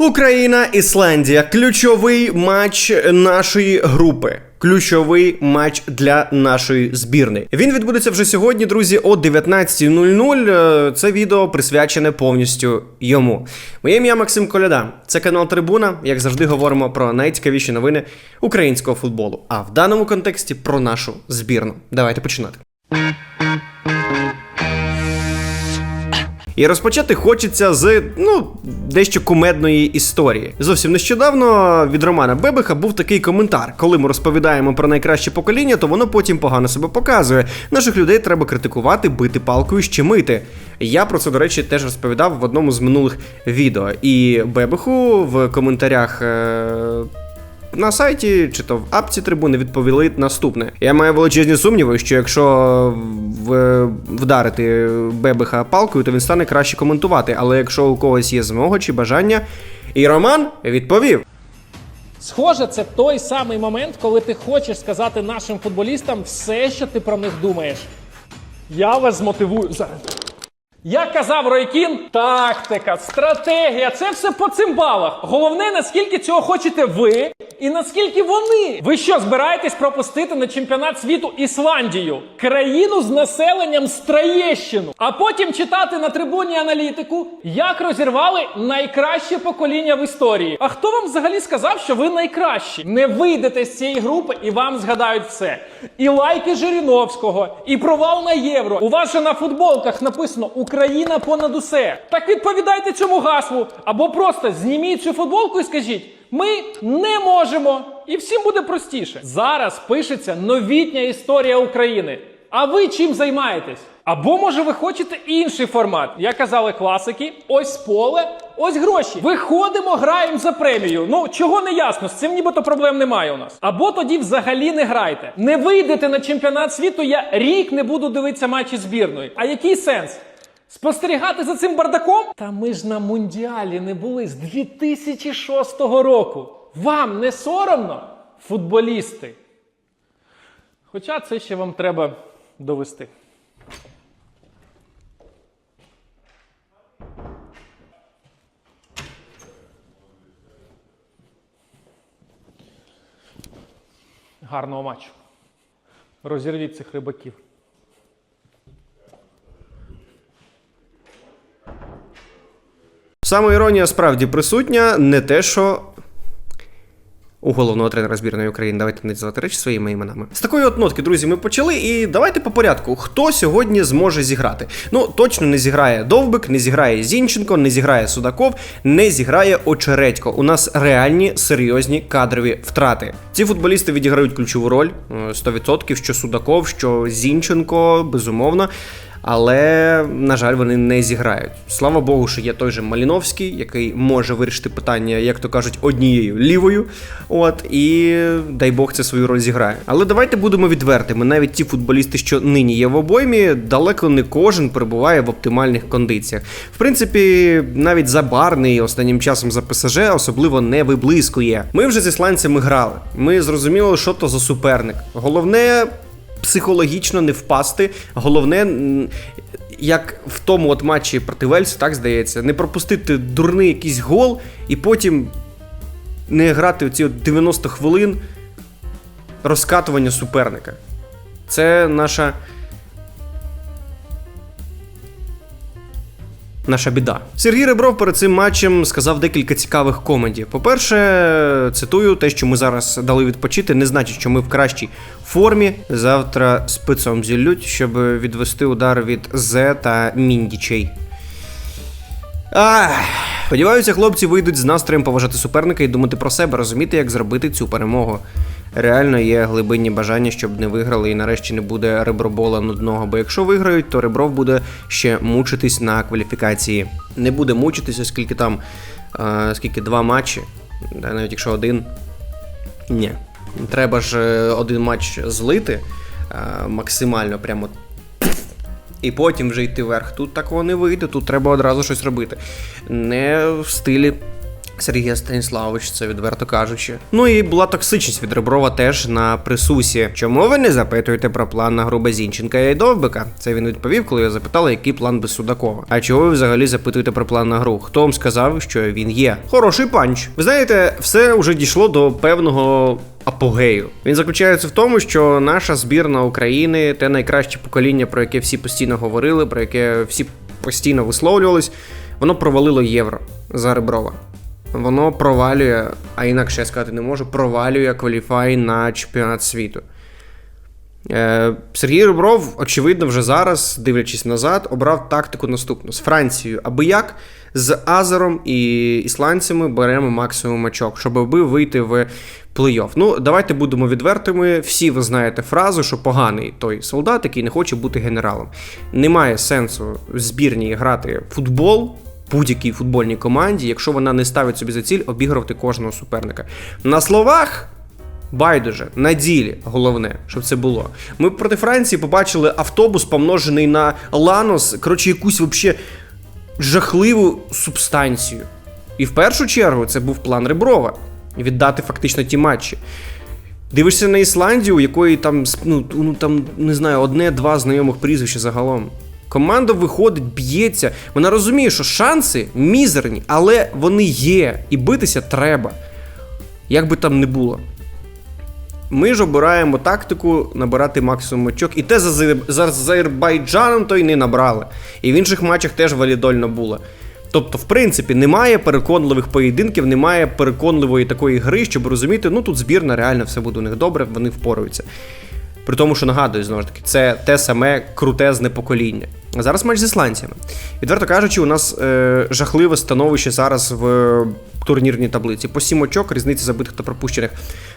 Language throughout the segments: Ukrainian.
Україна, Ісландія ключовий матч нашої групи. Ключовий матч для нашої збірної. Він відбудеться вже сьогодні, друзі, о 19.00. Е, Це відео присвячене повністю йому. Моє ім'я Максим Коляда. Це канал Трибуна. Як завжди, говоримо про найцікавіші новини українського футболу. А в даному контексті про нашу збірну. Давайте починати. І розпочати хочеться з ну дещо кумедної історії. Зовсім нещодавно від Романа Бебеха був такий коментар: коли ми розповідаємо про найкраще покоління, то воно потім погано себе показує. Наших людей треба критикувати, бити палкою, щемити. Я про це, до речі, теж розповідав в одному з минулих відео. І Бебеху в коментарях. Е- на сайті чи то в апці трибуни відповіли наступне. Я маю величезні сумніви, що якщо вдарити Бебеха палкою, то він стане краще коментувати. Але якщо у когось є змога чи бажання, і Роман відповів. Схоже, це той самий момент, коли ти хочеш сказати нашим футболістам все, що ти про них думаєш. Я вас змотивую зараз. Як казав Ройкін, тактика, стратегія це все по цимбалах. Головне, наскільки цього хочете ви і наскільки вони. Ви що, збираєтесь пропустити на чемпіонат світу Ісландію, країну з населенням з Троєщину, а потім читати на трибуні аналітику, як розірвали найкраще покоління в історії. А хто вам взагалі сказав, що ви найкращі? Не вийдете з цієї групи і вам згадають все. І лайки Жириновського, і провал на євро. У вас же на футболках написано Україна понад усе. Так відповідайте цьому гаслу. Або просто зніміть цю футболку і скажіть: ми не можемо. І всім буде простіше. Зараз пишеться новітня історія України. А ви чим займаєтесь? Або може ви хочете інший формат? Як казали класики, ось поле, ось гроші. Виходимо, граємо за премію. Ну чого не ясно, з цим нібито проблем немає у нас. Або тоді взагалі не грайте. Не вийдете на чемпіонат світу, я рік не буду дивитися матчі збірної. А який сенс? Спостерігати за цим бардаком? Та ми ж на мундіалі не були з 2006 року. Вам не соромно, футболісти? Хоча це ще вам треба довести. Гарного матчу. Розірвіть цих рибаків. Саме іронія справді присутня, не те, що. У головного тренера збірної України давайте називати речі своїми іменами. З такої от нотки, друзі, ми почали. І давайте по порядку. Хто сьогодні зможе зіграти? Ну, точно не зіграє Довбик, не зіграє Зінченко, не зіграє Судаков, не зіграє Очередько. У нас реальні серйозні кадрові втрати. Ці футболісти відіграють ключову роль е, 100%, що Судаков, що Зінченко, безумовно. Але, на жаль, вони не зіграють. Слава Богу, що є той же Маліновський, який може вирішити питання, як то кажуть, однією лівою. От, і дай Бог це свою роль зіграє. Але давайте будемо відвертими. Навіть ті футболісти, що нині є в обоймі, далеко не кожен перебуває в оптимальних кондиціях. В принципі, навіть забарний останнім часом за ПСЖ особливо не виблискує. Ми вже з ісландцями грали. Ми зрозуміли, що то за суперник. Головне психологічно не впасти. Головне, як в тому от матчі проти Вельсу, так здається, не пропустити дурний якийсь гол і потім не грати оці ці 90 хвилин розкатування суперника. Це наша. Наша біда. Сергій Ребров перед цим матчем сказав декілька цікавих коментів. По-перше, цитую, те, що ми зараз дали відпочити, не значить, що ми в кращій формі. Завтра спицом зіллють, щоб відвести удар від Зе та Міндічей. Ах, сподіваюся, хлопці вийдуть з настроєм поважати суперника і думати про себе, розуміти, як зробити цю перемогу. Реально є глибинні бажання, щоб не виграли, і нарешті не буде ребробола нудного. Бо якщо виграють, то Ребров буде ще мучитись на кваліфікації. Не буде мучитись, оскільки там е, скільки два матчі, навіть якщо один. Ні. Треба ж е, один матч злити е, максимально прямо і потім вже йти вверх. Тут такого не вийде, тут треба одразу щось робити. Не в стилі Сергія Станіславович, це відверто кажучи. Ну і була токсичність від Реброва теж на присусі. Чому ви не запитуєте про план на гру Зінченка і Довбика? Це він відповів, коли я запитала, який план без Судакова. А чого ви взагалі запитуєте про план на гру? Хто вам сказав, що він є? Хороший панч. Ви знаєте, все вже дійшло до певного. Апогею він заключається в тому, що наша збірна України, те найкраще покоління, про яке всі постійно говорили, про яке всі постійно висловлювались, воно провалило євро за Реброва. Воно провалює, а інакше я сказати не можу, провалює кваліфай на чемпіонат світу. Е, Сергій Ребров, очевидно, вже зараз, дивлячись назад, обрав тактику наступну: з Францією, аби як з Азером і ісландцями беремо максимум очок, щоб аби вийти в плей-офф. Ну, давайте будемо відвертими. Всі ви знаєте фразу, що поганий той солдат, який не хоче бути генералом. Немає сенсу в збірній грати в футбол. Будь-якій футбольній команді, якщо вона не ставить собі за ціль обігрувати кожного суперника. На словах Байдуже, на ділі, головне, щоб це було. Ми проти Франції побачили автобус, помножений на Ланос, коротше, якусь вообще жахливу субстанцію. І в першу чергу це був план Реброва віддати фактично ті матчі. Дивишся на Ісландію, у якої там, ну, ну там, не знаю, одне-два знайомих прізвища загалом. Команда виходить, б'ється. Вона розуміє, що шанси мізерні, але вони є, і битися треба. Як би там не було. Ми ж обираємо тактику набирати максимум очок. І те за, Азер- за Азербайджаном то й не набрали. І в інших матчах теж валідольно було. Тобто, в принципі, немає переконливих поєдинків, немає переконливої такої гри, щоб розуміти, ну тут збірна реально все буде у них добре, вони впораються. При тому, що нагадую, знову ж таки, це те саме крутезне покоління. А зараз матч з ісландцями. Відверто кажучи, у нас е, жахливе становище зараз в турнірній таблиці. По сім очок, різниця забитих та пропущених.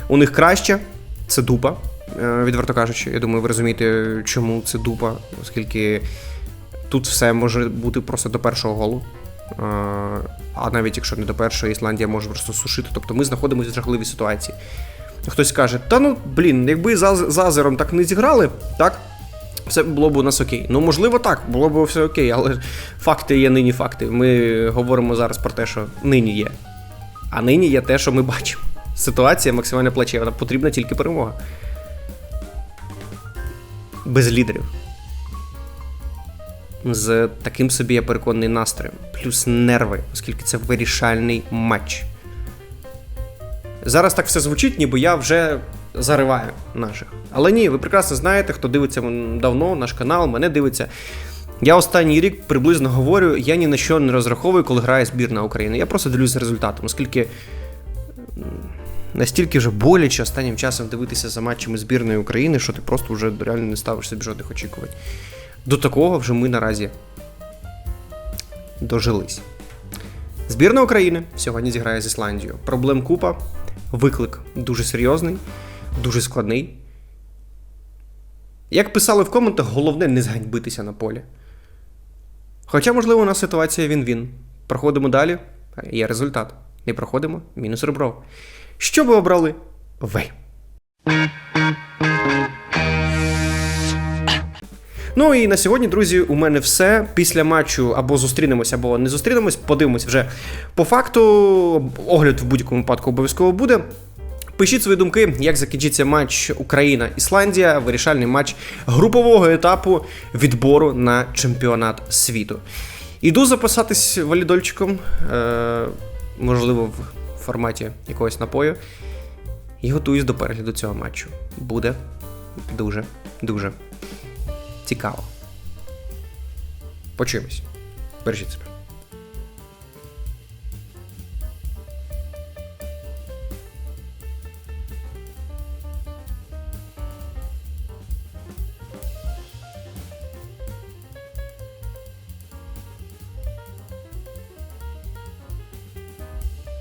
У них краще, це дупа. Е, відверто кажучи, я думаю, ви розумієте, чому це дупа, оскільки тут все може бути просто до першого голу. Е, А навіть якщо не до першого, Ісландія може просто сушити. Тобто ми знаходимося в жахливій ситуації. Хтось каже, та ну блін, якби за, Азером так не зіграли, так? Все було б у нас окей. Ну, можливо, так, було б все окей, але факти є нині факти. Ми говоримо зараз про те, що нині є. А нині є те, що ми бачимо. Ситуація максимально плачевна, потрібна тільки перемога. Без лідерів. З таким собі, я переконаний, настроєм. Плюс нерви, оскільки це вирішальний матч. Зараз так все звучить, ніби я вже зариваю наших. Але ні, ви прекрасно знаєте, хто дивиться давно наш канал, мене дивиться. Я останній рік приблизно говорю, я ні на що не розраховую, коли грає збірна України. Я просто дивлюся результатом, оскільки настільки вже боляче останнім часом дивитися за матчами збірної України, що ти просто вже реально не ставиш собі жодних очікувань. До такого вже ми наразі дожились. Збірна України сьогодні зіграє з Ісландією. Проблем купа, виклик дуже серйозний, дуже складний. Як писали в коментах, головне не зганьбитися на полі. Хоча, можливо, у нас ситуація він-він. Проходимо далі, є результат. Не проходимо, мінус ребро. Що ви обрали? Ви. Ну і на сьогодні, друзі, у мене все. Після матчу або зустрінемось, або не зустрінемось. Подивимось вже по факту. Огляд в будь-якому випадку обов'язково буде. Пишіть свої думки, як закінчиться матч Україна-Ісландія, вирішальний матч групового етапу відбору на чемпіонат світу. Іду записатись валідольчиком, е, можливо, в форматі якогось напою. І готуюсь до перегляду цього матчу. Буде дуже, дуже цікаво. Почуємось. Бережіть себе.